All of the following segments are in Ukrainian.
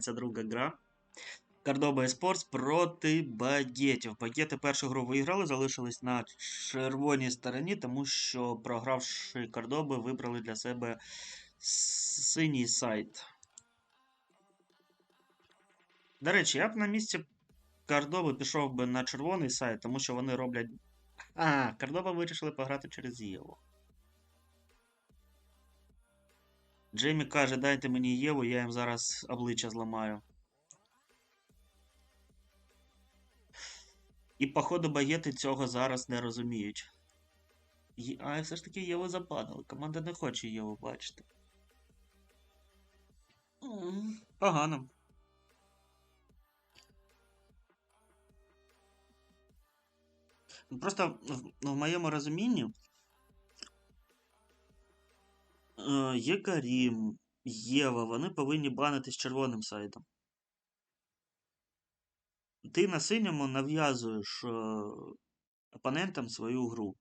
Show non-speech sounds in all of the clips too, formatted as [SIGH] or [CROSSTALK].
Це друга гра. Кордоба Esports проти багетів. Багети першу гру виграли, залишились на червоній стороні, тому що програвши Кордоби, вибрали для себе синій сайт. До речі, я б на місці Кордоби пішов би на червоний сайт, тому що вони роблять. А, Кордоба вирішили пограти через Єву. Джеймі каже, дайте мені Єву, я їм зараз обличчя зламаю. І, походу, багети цього зараз не розуміють. А все ж таки Єву забанили. Команда не хоче Єву бачити. Погано. Просто в, ну, в моєму розумінні є Карім, Єва, вони повинні банити з червоним сайтом. Ти на синьому нав'язуєш е, опонентам свою гру.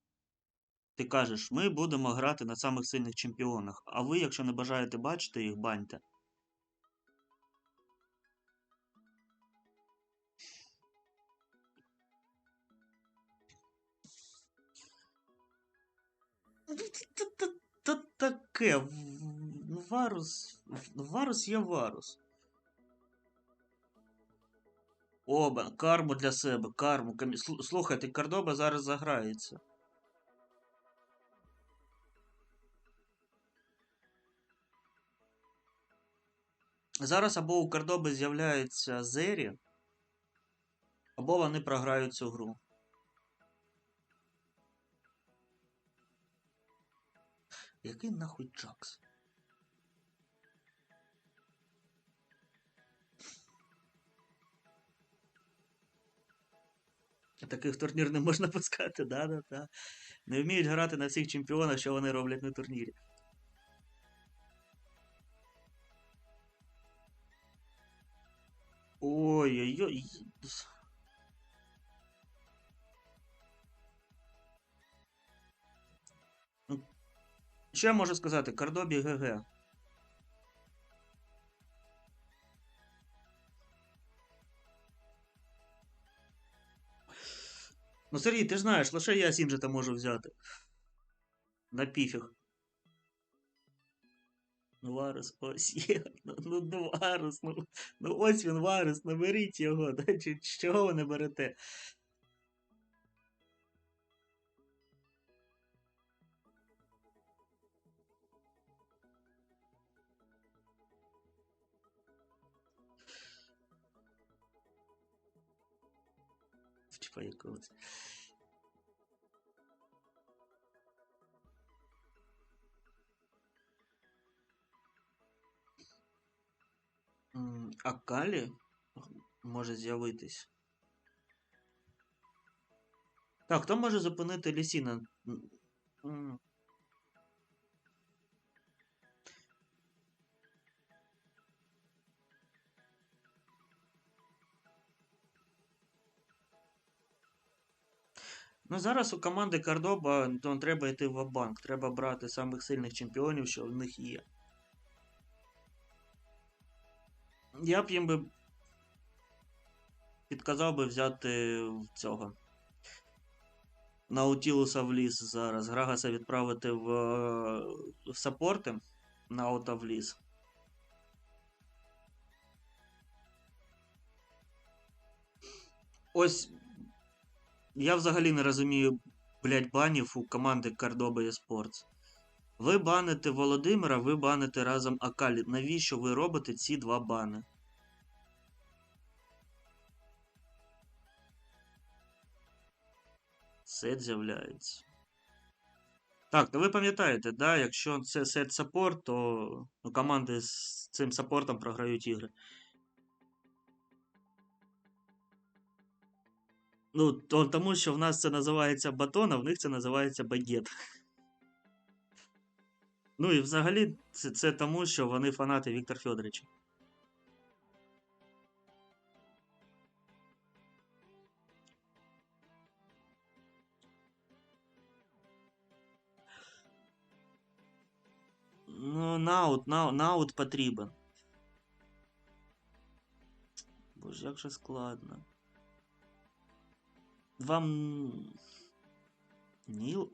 Ти кажеш, ми будемо грати на самих сильних чемпіонах, а ви, якщо не бажаєте бачити їх, баньте. Та- та- та таке. Варус. Варус є варус. Оба, карму для себе, карму. Слухайте, Кордоба зараз заграється. Зараз або у Кордоби з'являється Зері, або вони програють цю гру. Який нахуй Джакс? Таких турнір не можна пускати, да-да-да. Не вміють грати на всіх чемпіонах, що вони роблять на турнірі. Ой-ой-ой. Що я можу сказати? Кардобі ГГ. Ну, Сергій, ти ж знаєш, лише я Сінджета можу взяти. На піфіг. Ну, Варус, ось є. Ну, ну, ну Варус, ну, ну ось він Варус, наберіть його. [LAUGHS] Да? Чого ви не берете? Типа якогось. М, А Калі може з'явитись. Так, хто може зупинити Лісіна? М, Ну, зараз у команди Кордоба то треба йти в банк Треба брати самих сильних чемпіонів, що в них є. Я б їм би підказав би взяти цього. Наутілуса в ліс зараз. Грагаса відправити в, в саппорти на аута в ліс. Ось. Я взагалі не розумію, блядь, банів у команди Кордоба Esports. Ви баните Володимира, ви баните разом Акалі. Навіщо ви робите ці два бани? Сет з'являється. Так, то ви пам'ятаєте, да, якщо це сет саппорт, то ну, команди з цим саппортом програють ігри. Ну, то, тому що в нас це називається батон, а в них це називається багет. Ну і взагалі це, це тому, що вони фанати Віктора Федоровича. Ну, наут, наут, наут потрібен. Боже, як же складно. Вам. Ніл.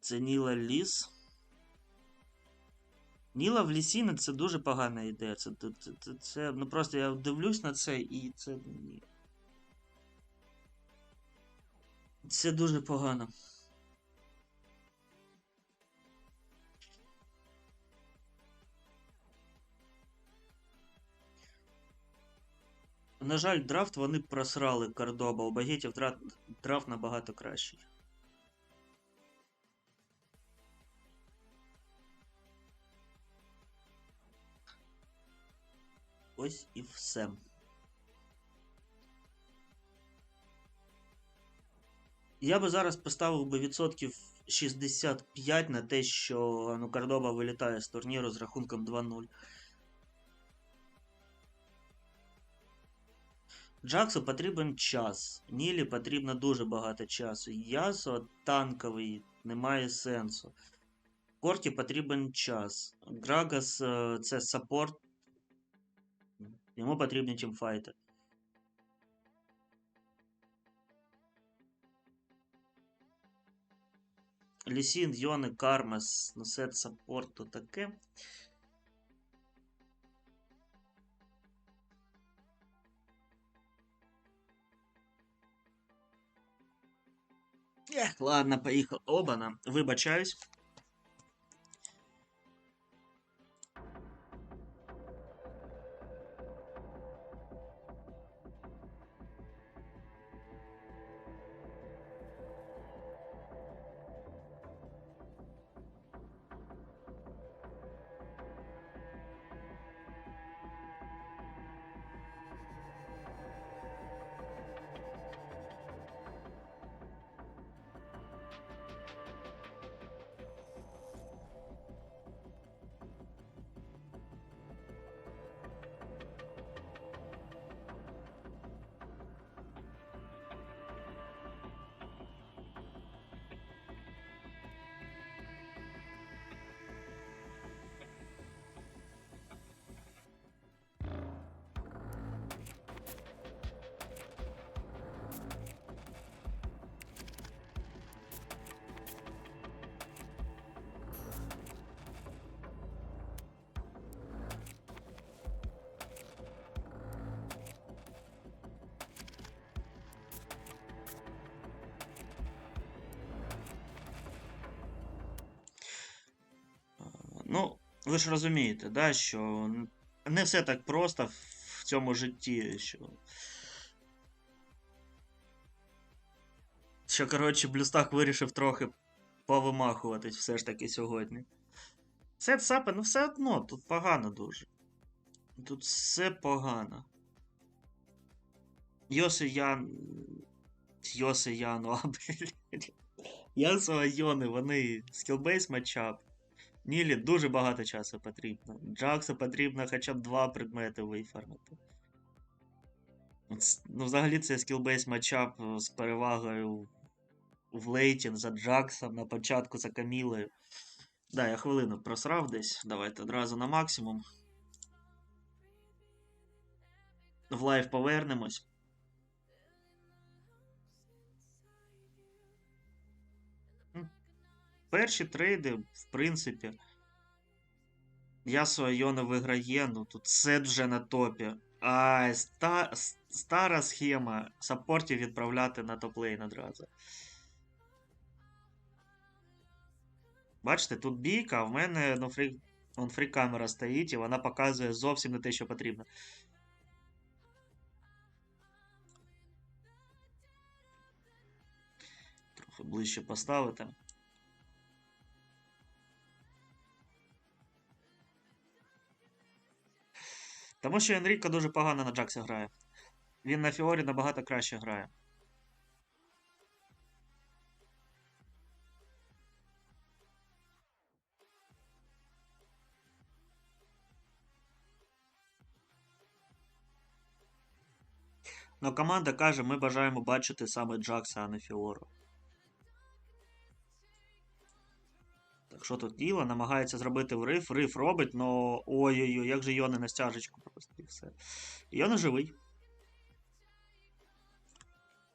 Це Ніла Ліс. Ніла в лісі це дуже погана ідея. Це, це, це, це. Ну просто я дивлюсь на це і це. Це дуже погано. На жаль, драфт вони просрали Кордоба. У багетів драфт, драфт набагато кращий. Ось і все. Я би зараз поставив би відсотків 65 на те, що ну, Кордоба вилітає з турніру з рахунком 2-0. Джаксу потрібен час. Нілі потрібно дуже багато часу. Ясо танковий, немає сенсу. Корті потрібен час. Грагас е, це саппорт. Йому потрібні тімфайти. Лісін, Йони, Кармес, ну сет саппорт то таке. Ех, ладно, поїхав. Обана. Вибачаюсь. Ви ж розумієте, да, що не все так просто в цьому житті, що. Що, коротше, Блюстак вирішив трохи повимахуватись все ж таки сьогодні. Сет Сапе, ну все одно, тут погано дуже. Тут все погано. Йоси Ян. Йоси Яну, а, [LAUGHS] блядь. Ясу Айони, вони скілбейс матчап. Нілі дуже багато часу потрібно. Джаксу потрібно хоча б два предмети виформити. Ну, взагалі, це скілбейс матчап е, з перевагою в лейті за Джаксом на початку за Камілою. Да, я хвилину просрав десь. Давайте одразу на максимум. В лайв повернемось. Перші трейди, в принципі. Ясу Айона виграє, ну тут сет вже на топі. А ста, стара схема саппортів відправляти на топ-лейн одразу. Бачите, тут бійка, а в мене ну, фрі... вон фрі камера стоїть, і вона показує зовсім не те, що потрібно. Трохи ближче поставити. Тому що Енріко дуже погано на Джаксі грає. Він на Фіорі набагато краще грає. Ну, команда каже, ми бажаємо бачити саме Джакса, а не Фіору. Що тут діло? Намагається зробити вриф. Риф робить, но. Ой-ой-ой, як же Йони на стяжечку просто і все. Йони живий.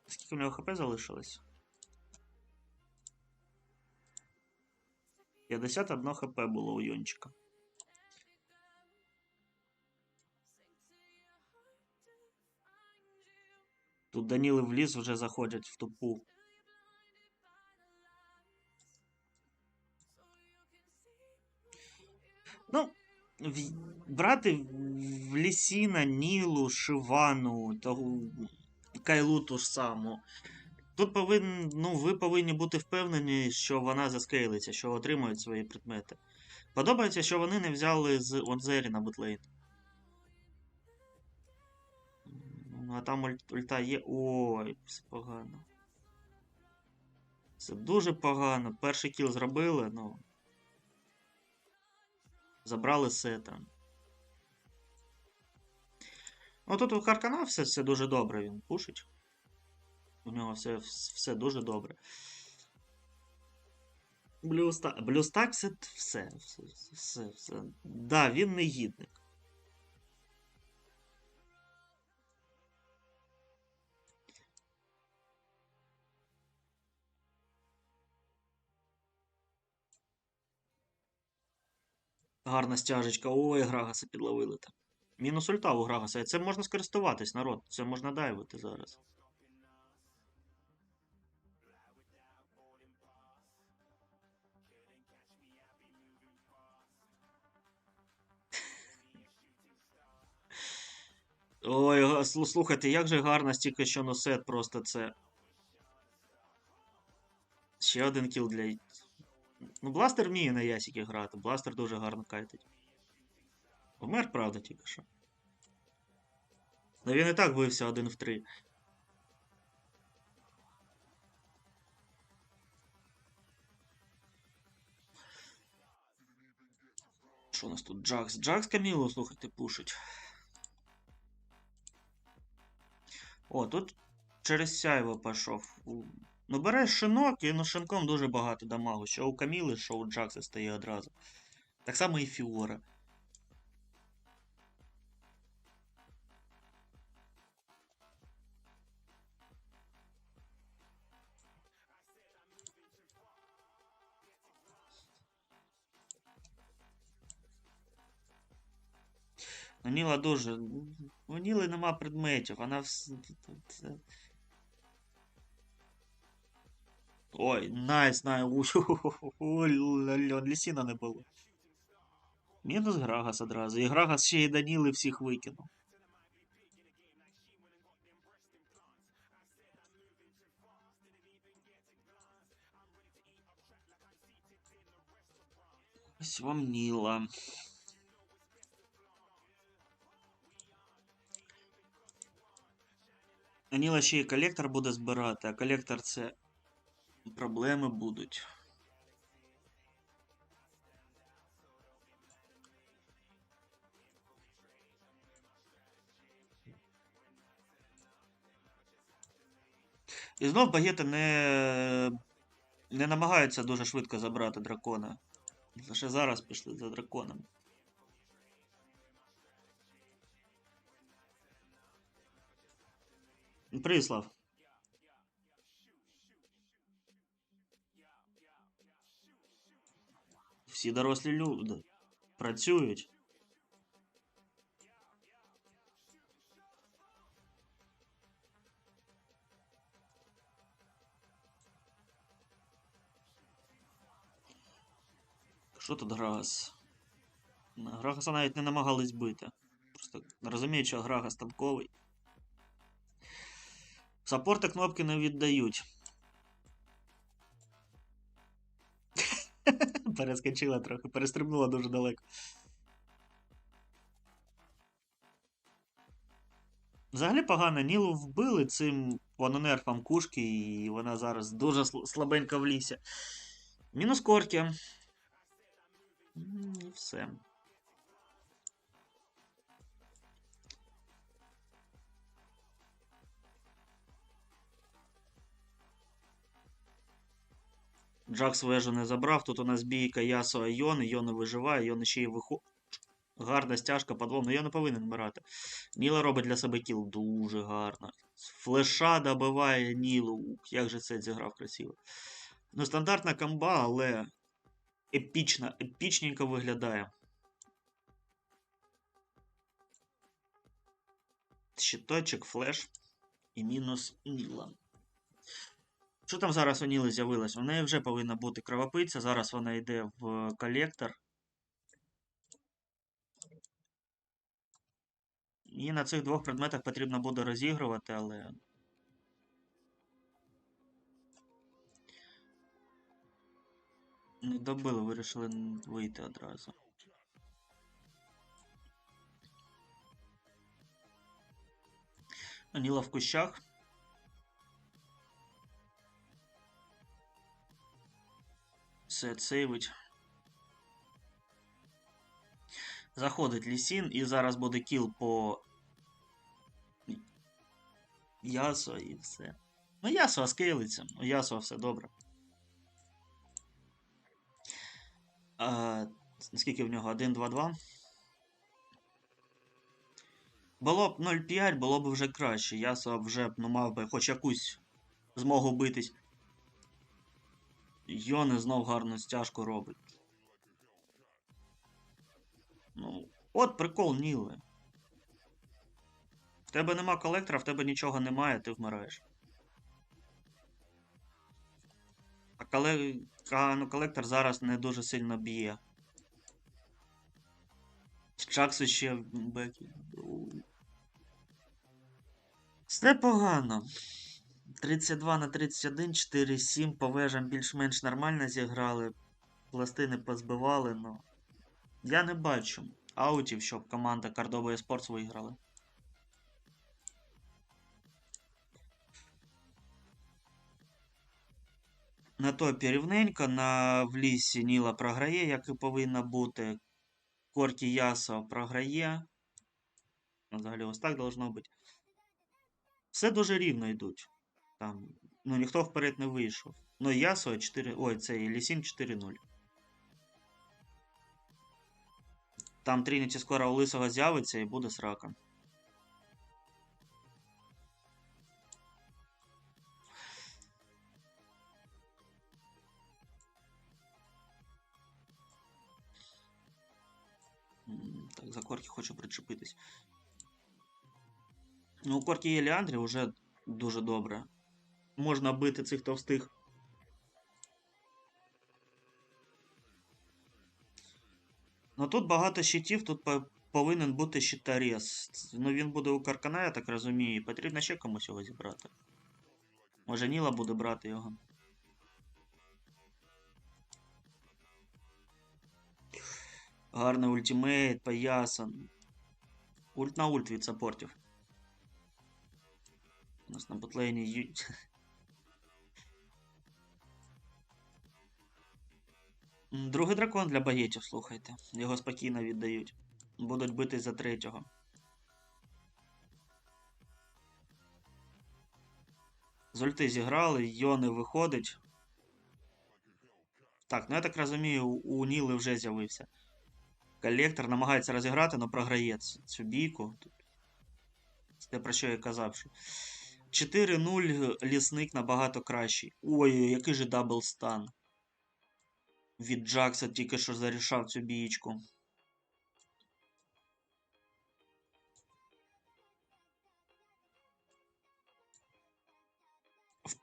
Скільки в нього хп залишилось? 51 хп було у Йончика. Тут Даніли в ліс вже заходять в тупу. Ну, брати в Лісіна, Нілу, Шивану, того, Кайлу ту ж саму. Тут повин, ну, ви повинні бути впевнені, що вона заскейлиться, що отримують свої предмети. Подобається, що вони не взяли з Онзері на бутлейн. Ну, а там ульт- ульта є. Ой, все погано. Це дуже погано. Перший кіл зробили, ну. Забрали сета. Отут у Харкана все, все дуже добре, він пушить. У нього все, все дуже добре. Блюстак, Блюстак це все, все, все, все. Да, він негідник. Гарна стяжечка. Ой, Грагаса підловили там. Мінус ульта у Грагаса. Це можна скористуватись, народ. Це можна дайвити зараз. Ой, слухайте, як же гарно стільки що носет просто це. Ще один кіл для. Ну, Бластер вміє на ясіки грати. Бластер дуже гарно кайтить. Вмер, правда, тільки що. Ну він і так бився один в три. Що у нас тут? Джакс. Джакс Камілу, слухайте, пушить. О, тут через сяйво пішов. Ну, береш шинок, і ну шинком дуже багато дамагу. Що у Каміли, що у Джакса стає одразу. Так само і Фіора. Ніла дуже. У Ніли нема предметів, вона вс... Ой, найс, най. [LAUGHS] Лісіна не було. Мінус Грагас одразу. І Грагас ще й Даніли всіх викинув. Ось вам Ніла. Ніла ще й колектор буде збирати, а колектор це проблеми будуть. І знов багети не, не намагаються дуже швидко забрати дракона. Лише зараз пішли за драконом. Прислав. Всі дорослі люди працюють. Що тут Грагас? Грагаса навіть не намагались бити. Просто розуміють, що Грагас танковий. Саппорти кнопки не віддають. Перескочила трохи, перестрибнула дуже далеко. Взагалі погано, Нілу вбили цим ванонерфом кушки, і вона зараз дуже сл- слабенька в лісі. Мінус корки. І все. Джакс вежу не забрав. Тут у нас бійка Ясо Йони. Йони виживає, Йони ще й виходить. Гарна стяжка, подвом. Ну я не повинен вмирати. Ніла робить для себе кіл дуже гарно. Флеша добиває Нілу. Як же це зіграв красиво. Ну, стандартна комба, але епічна, епічненько виглядає. Щиточок, флеш і мінус Ніла. Що там зараз у Ніли з'явилось? У неї вже повинна бути кровопийця. Зараз вона йде в колектор. І на цих двох предметах потрібно буде розігрувати, але. Не добили, вирішили вийти одразу. Аніла в кущах. Все, сейвить. Заходить Лісін і зараз буде кіл по Ясо і все. Ну, Ясо скейлиться. У Ясо все добре. А, скільки в нього? 1-2-2. Було б 0,5, було б вже краще. Ясо вже ну, мав би хоч якусь змогу битись. Йони знов гарну стяжку робить. Ну, от прикол Ніли. В тебе нема колектора, в тебе нічого немає, ти вмираєш. А коле... а, ну, колектор зараз не дуже сильно б'є. Чаксу ще в бекі. Все погано. 32 на 31, 4-7 по вежам більш-менш нормально зіграли. Пластини позбивали, ну. Я не бачу аутів, щоб команда Cordoba Esports виграла. На топі рівненько, на в лісі Ніла програє, як і повинно бути. Корті Ясо програє. Ну, Взагалі ось так должно бути. Все дуже рівно йдуть. Там, ну ніхто вперед не вийшов. Ну Ясо 4. Ой, це і Лісін 4-0. Там Трініті скоро у лисого з'явиться і буде срака. Так, за корки хочу причепитись. Ну, у корки є Ліандрі вже дуже добре. Можна бити цих товстих. Ну тут багато щитів, тут по- повинен бути щитарез. Ну він буде у Каркана, я так розумію, потрібно ще комусь його зібрати. Може Ніла буде брати його. Гарний ультимейт, поясан. Ульт на ульт від саппортів. У нас на ботлейні [LAUGHS] Другий дракон для багетів, слухайте. Його спокійно віддають. Будуть бити за третього. З ульти зіграли, Йони виходить. Так, ну я так розумію, у- у Ніли вже з'явився. Колектор намагається розіграти, але програє цю бійку. Це те, про що я казав. 4-0 лісник набагато кращий. Ой, який же дабл стан. Від Джакса тільки що зарішав цю бієчку.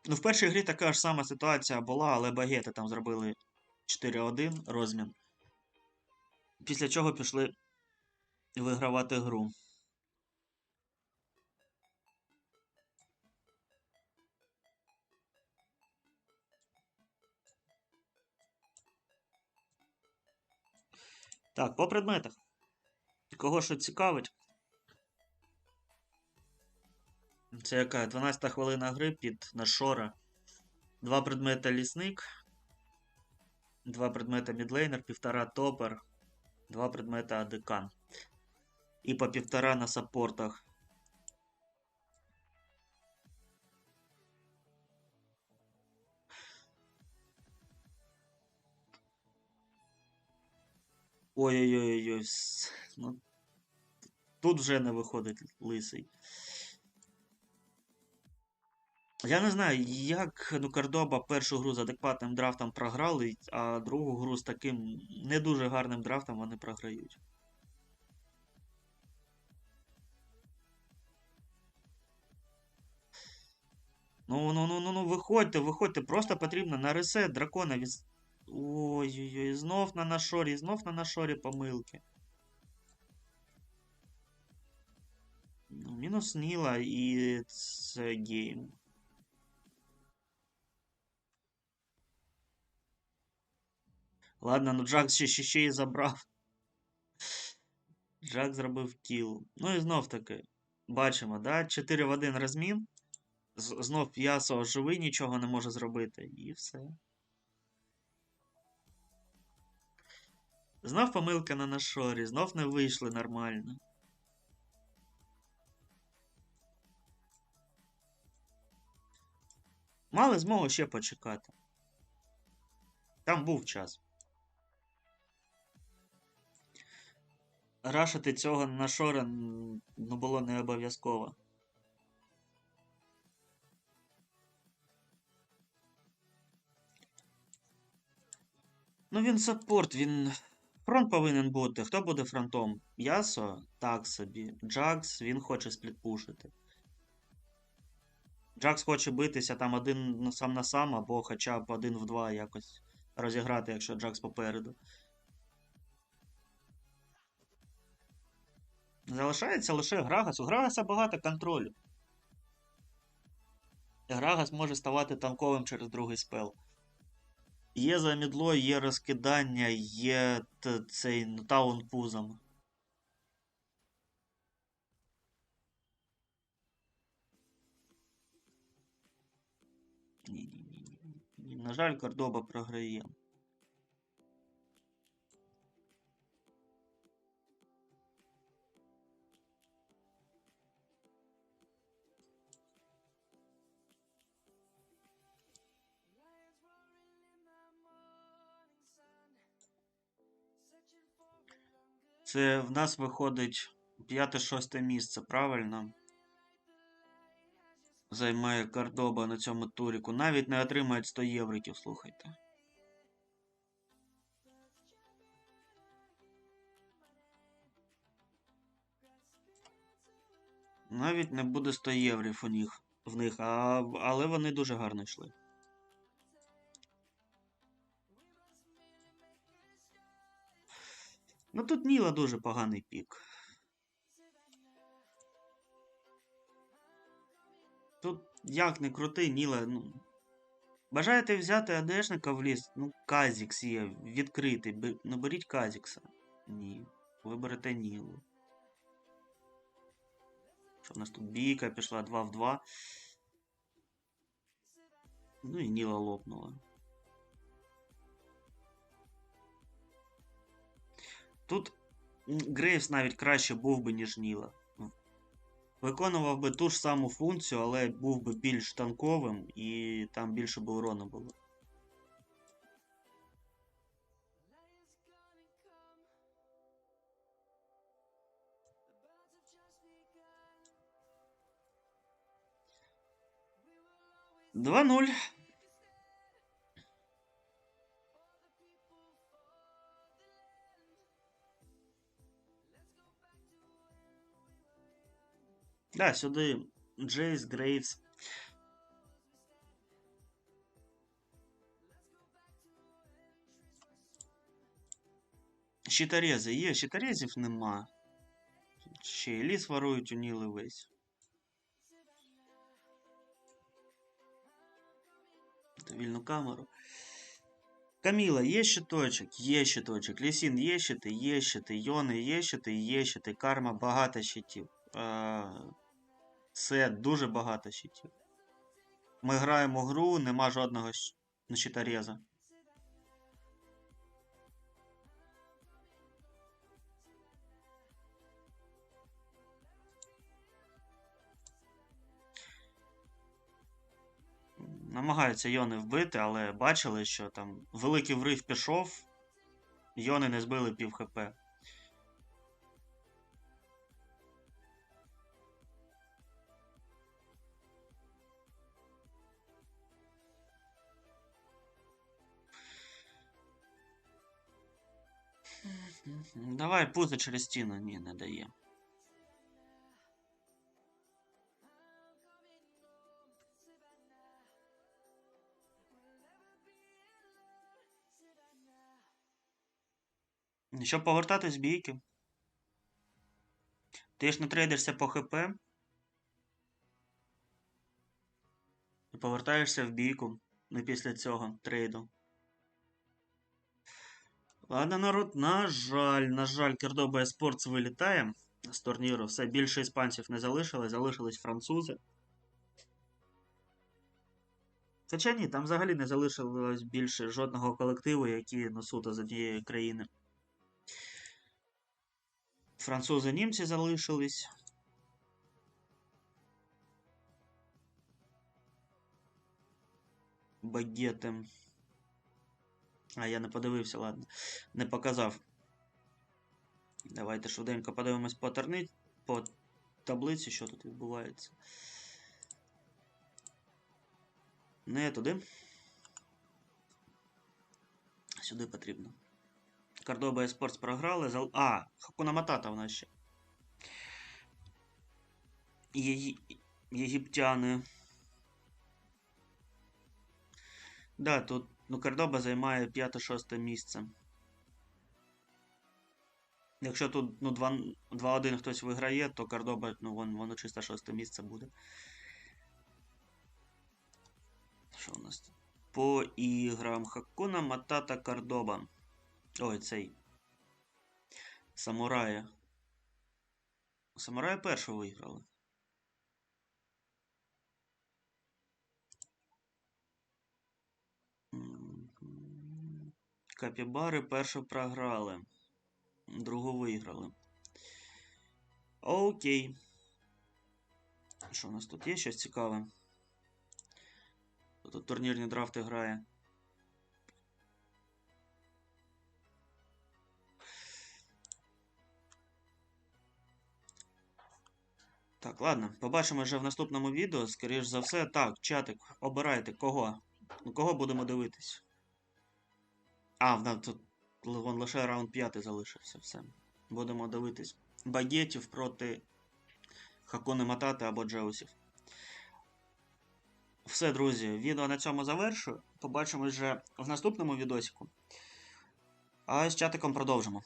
Ну, в першій грі така ж сама ситуація була, але багети там зробили 4-1 розмін. Після чого пішли вигравати гру. Так, по предметах. Кого що цікавить? Це яка? 12 хвилина гри під Нашора. Два предмета лісник. Два предмета мідлейнер, півтора топер. Два предмета адекан. І по півтора на саппортах. Ой-ой-ой. Ну, тут вже не виходить лисий. Я не знаю, як ну, Кордоба першу гру з адекватним драфтом програли, а другу гру з таким не дуже гарним драфтом вони програють. Ну, ну, ну, ну, ну, виходьте, виходьте, просто потрібно на ресет дракона від... Ой-ой-ой, знов на нашорі, знов на нашорі помилки. Ну, мінус Ніла і це гейм. Ладно, ну Джак ще, ще, ще і забрав. Джак зробив кіл. Ну і знов таки. Бачимо, да? 4 в 1 розмін. Знов Ясо живий, нічого не може зробити. І все. Знов помилка на нашорі, знов не вийшли нормально. Мали змогу ще почекати. Там був час. Рашити цього на шора ну, було не обов'язково. Ну, він саппорт, він. Фронт повинен бути. Хто буде фронтом? Ясо? Так собі. Джакс, він хоче сплітпушити. Джакс хоче битися там один сам на сам, або хоча б один в два якось розіграти, якщо Джакс попереду. Залишається лише Грагас. У Грагаса багато контролю. Грагас може ставати танковим через другий спел. Є замідло, є розкидання, є цей ну, таун пузом. На жаль, Кордоба програє. Це в нас виходить п'яте-шосте місце, правильно? Займає Кордоба на цьому туріку. Навіть не отримають 100 євриків, слухайте. Навіть не буде 100 єврів у них, в них, а, але вони дуже гарно йшли. Ну тут Ніла дуже поганий пік. Тут як не крути, Ніла, ну. Бажаєте взяти АДшника в ліс? Ну, Казікс є, відкритий. Бе- Ну беріть Казікса. Ні. Виберете Нілу. Що в нас тут бійка пішла 2 в 2. Ну і Ніла лопнула. Тут Грейвс навіть краще був би, ніж Ніла. Виконував би ту ж саму функцію, але був би більш танковим і там більше би урону було. Два нуль. Да, сюди Джейс, Грейвс. Щитарези є, щитарезів нема. Ще і ліс ворують у Ніли весь. Вільну камеру. Каміла, є щиточок? Є щиточок. Лісін є щити, є щити. Йони є щити, є щити. Карма багато щитів. Це дуже багато щитів. Ми граємо гру, нема жодного ну, щитареза. Намагаються Йони вбити, але бачили, що там великий врив пішов. Йони не збили пів хп. Давай пузи через стіну. Ні, не дає. Щоб повертатись бійки. Ти ж не трейдишся по ХП. І повертаєшся в бійку. Не після цього трейду. Ладно, народ, на жаль, на жаль, Кердоба Еспортс вилітає з турніру. Все більше іспанців не залишилось, залишились французи. Хоча ні, там взагалі не залишилось більше жодного колективу, які ну, суто з однієї країни. Французи німці залишились. Багети. А, я не подивився, ладно. Не показав. Давайте швиденько подивимось по терни... по таблиці, що тут відбувається. Не туди. Сюди потрібно. Кордоба Еспортс програли. Зал... А, Хакуна Матата в нас ще. Є... Єгиптяни. Да, тут ну, Кордоба займає 5-6 місце. Якщо тут ну, 2-1 хтось виграє, то Кордоба, ну, вон, воно чисто 6 місце буде. Що у нас? По іграм Хакуна Матата Кордоба. Ой, цей. Самурая. Самурая першого виграли. Капібари першу програли. Другу виграли. Окей. Що у нас тут є щось цікаве? Тут турнірні драфти грає. Так, ладно, побачимо вже в наступному відео. Скоріш за все. Так, чатик, обирайте кого. Кого будемо дивитись? А, в нас тут вон лише раунд 5 залишився. Все. Будемо дивитись. Багетів проти Хакуни Матати або Джеусів. Все, друзі, відео на цьому завершую. Побачимось вже в наступному відосику. А з чатиком продовжимо.